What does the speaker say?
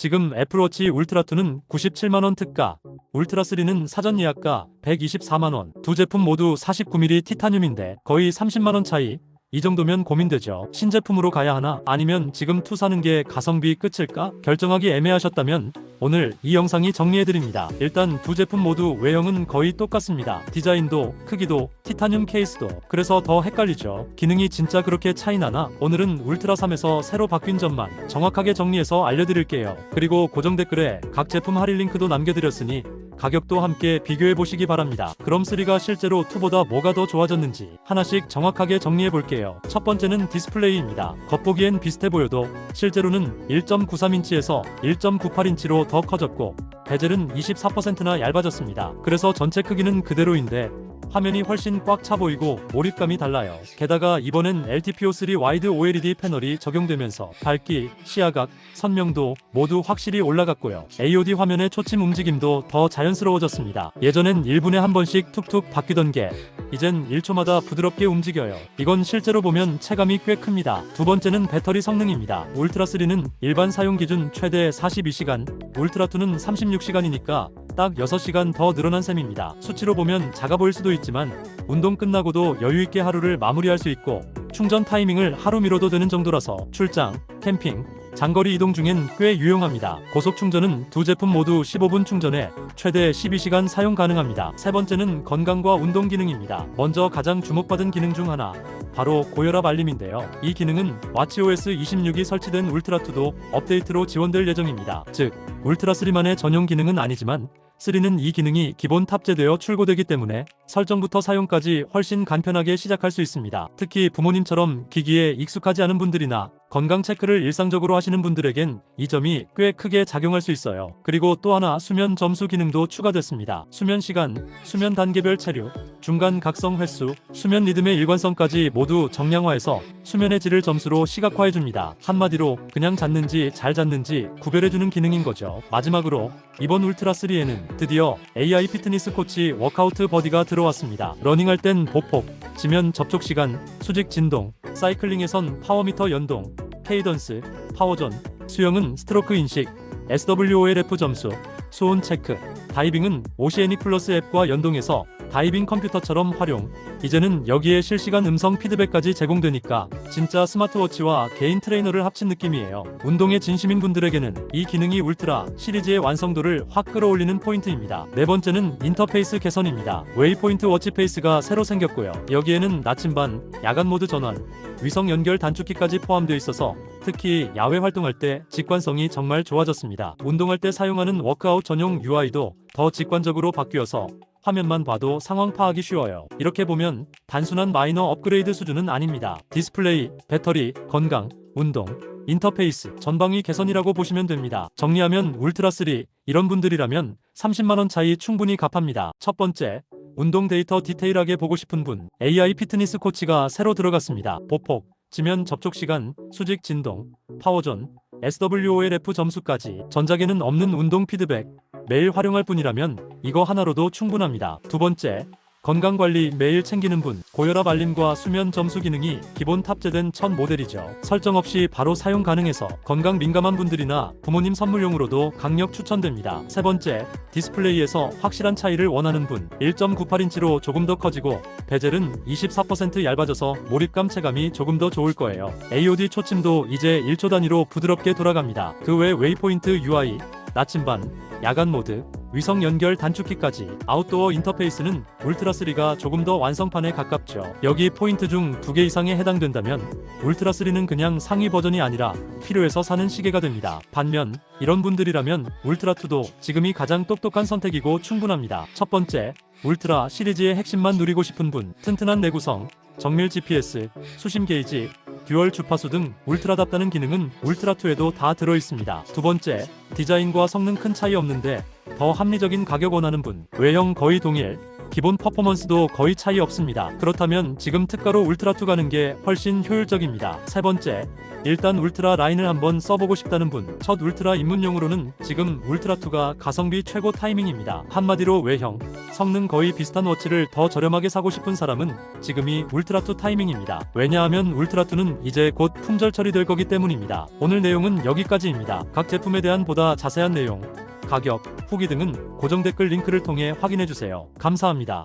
지금 애플워치 울트라2는 97만원 특가, 울트라3는 사전 예약가 124만원, 두 제품 모두 49mm 티타늄인데 거의 30만원 차이, 이 정도면 고민되죠. 신제품으로 가야 하나? 아니면 지금 투 사는 게 가성비 끝일까? 결정하기 애매하셨다면 오늘 이 영상이 정리해드립니다. 일단 두 제품 모두 외형은 거의 똑같습니다. 디자인도, 크기도, 티타늄 케이스도. 그래서 더 헷갈리죠. 기능이 진짜 그렇게 차이 나나? 오늘은 울트라3에서 새로 바뀐 점만 정확하게 정리해서 알려드릴게요. 그리고 고정 댓글에 각 제품 할인 링크도 남겨드렸으니 가격도 함께 비교해 보시기 바랍니다. 그럼 3가 실제로 2보다 뭐가 더 좋아졌는지 하나씩 정확하게 정리해 볼게요. 첫 번째는 디스플레이입니다. 겉보기엔 비슷해 보여도 실제로는 1.93인치에서 1.98인치로 더 커졌고 베젤은 24%나 얇아졌습니다. 그래서 전체 크기는 그대로인데 화면이 훨씬 꽉 차 보이고 몰입감이 달라요. 게다가 이번엔 LTPO3 와이드 OLED 패널이 적용되면서 밝기, 시야각, 선명도 모두 확실히 올라갔고요. AOD 화면의 초침 움직임도 더 자연스러워졌습니다. 예전엔 1분에 한 번씩 툭툭 바뀌던 게 이젠 1초마다 부드럽게 움직여요. 이건 실제로 보면 체감이 꽤 큽니다. 두 번째는 배터리 성능입니다. 울트라3는 일반 사용 기준 최대 42시간, 울트라2는 36시간이니까 딱 6시간 더 늘어난 셈입니다. 수치로 보면 작아 보일 수도 있지만 운동 끝나고도 여유 있게 하루를 마무리할 수 있고 충전 타이밍을 하루 미뤄도 되는 정도라서 출장, 캠핑, 장거리 이동 중엔 꽤 유용합니다. 고속 충전은 두 제품 모두 15분 충전에 최대 12시간 사용 가능합니다. 세 번째는 건강과 운동 기능입니다. 먼저 가장 주목받은 기능 중 하나, 바로 고혈압 알림인데요. 이 기능은 와치OS 26이 설치된 울트라2도 업데이트로 지원될 예정입니다. 즉, 울트라3만의 전용 기능은 아니지만 3는 이 기능이 기본 탑재되어 출고되기 때문에 설정부터 사용까지 훨씬 간편하게 시작할 수 있습니다. 특히 부모님처럼 기기에 익숙하지 않은 분들이나 건강 체크를 일상적으로 하시는 분들에겐 이 점이 꽤 크게 작용할 수 있어요. 그리고 또 하나 수면 점수 기능도 추가됐습니다. 수면 시간, 수면 단계별 체류, 중간 각성 횟수, 수면 리듬의 일관성까지 모두 정량화해서 수면의 질을 점수로 시각화해 줍니다. 한마디로 그냥 잤는지 잘 잤는지 구별해 주는 기능인 거죠. 마지막으로 이번 울트라 3에는 드디어 AI 피트니스 코치 워크아우트 버디가 들어왔습니다. 러닝할 땐 보폭, 지면 접촉 시간, 수직 진동, 사이클링에선 파워미터 연동, 케이던스, 파워존, 수영은 스트로크 인식, SWOLF 점수, 수온 체크, 다이빙은 오시애닉 플러스 앱과 연동해서 다이빙 컴퓨터처럼 활용. 이제는 여기에 실시간 음성 피드백까지 제공되니까 진짜 스마트워치와 개인 트레이너를 합친 느낌이에요. 운동에 진심인 분들에게는 이 기능이 울트라 시리즈의 완성도를 확 끌어올리는 포인트입니다. 네 번째는 인터페이스 개선입니다. 웨이포인트 워치페이스가 새로 생겼고요. 여기에는 나침반, 야간 모드 전원, 위성 연결 단축키까지 포함되어 있어서 특히 야외 활동할 때 직관성이 정말 좋아졌습니다. 운동할 때 사용하는 워크아웃 전용 UI도 더 직관적으로 바뀌어서 화면만 봐도 상황 파악이 쉬워요. 이렇게 보면 단순한 마이너 업그레이드 수준은 아닙니다. 디스플레이, 배터리, 건강, 운동, 인터페이스, 전방위 개선이라고 보시면 됩니다. 정리하면 울트라3 이런 분들이라면 30만원 차이 충분히 값합니다. 첫 번째, 운동 데이터 디테일하게 보고 싶은 분, AI 피트니스 코치가 새로 들어갔습니다. 보폭, 지면 접촉 시간, 수직 진동, 파워존, SWOLF 점수까지 전작에는 없는 운동 피드백, 매일 활용할 분이라면 이거 하나로도 충분합니다. 두 번째, 건강관리 매일 챙기는 분, 고혈압 알림과 수면 점수 기능이 기본 탑재된 첫 모델이죠. 설정 없이 바로 사용 가능해서 건강 민감한 분들이나 부모님 선물용으로도 강력 추천됩니다. 세 번째, 디스플레이에서 확실한 차이를 원하는 분, 1.98인치로 조금 더 커지고 베젤은 24% 얇아져서 몰입감 체감이 조금 더 좋을 거예요. AOD 초침도 이제 1초 단위로 부드럽게 돌아갑니다. 그 외 웨이포인트 UI, 나침반, 야간 모드, 위성 연결 단축키까지 아웃도어 인터페이스는 울트라3가 조금 더 완성판에 가깝죠. 여기 포인트 중 두 개 이상에 해당된다면 울트라3는 그냥 상위 버전이 아니라 필요해서 사는 시계가 됩니다. 반면 이런 분들이라면 울트라2도 지금이 가장 똑똑한 선택이고 충분합니다. 첫 번째, 울트라 시리즈의 핵심만 누리고 싶은 분, 튼튼한 내구성, 정밀 GPS, 수심 게이지, 듀얼 주파수 등 울트라답다는 기능은 울트라2에도 다 들어있습니다. 두 번째, 디자인과 성능 큰 차이 없는데 더 합리적인 가격 원하는 분, 외형 거의 동일, 기본 퍼포먼스도 거의 차이 없습니다. 그렇다면 지금 특가로 울트라2 가는 게 훨씬 효율적입니다. 세 번째, 일단 울트라 라인을 한번 써보고 싶다는 분, 첫 울트라 입문용으로는 지금 울트라2가 가성비 최고 타이밍입니다. 한마디로 외형, 성능 거의 비슷한 워치를 더 저렴하게 사고 싶은 사람은 지금이 울트라2 타이밍입니다. 왜냐하면 울트라2는 이제 곧 품절 처리될 거기 때문입니다. 오늘 내용은 여기까지입니다. 각 제품에 대한 보다 자세한 내용, 가격, 후기 등은 고정 댓글 링크를 통해 확인해 주세요. 감사합니다.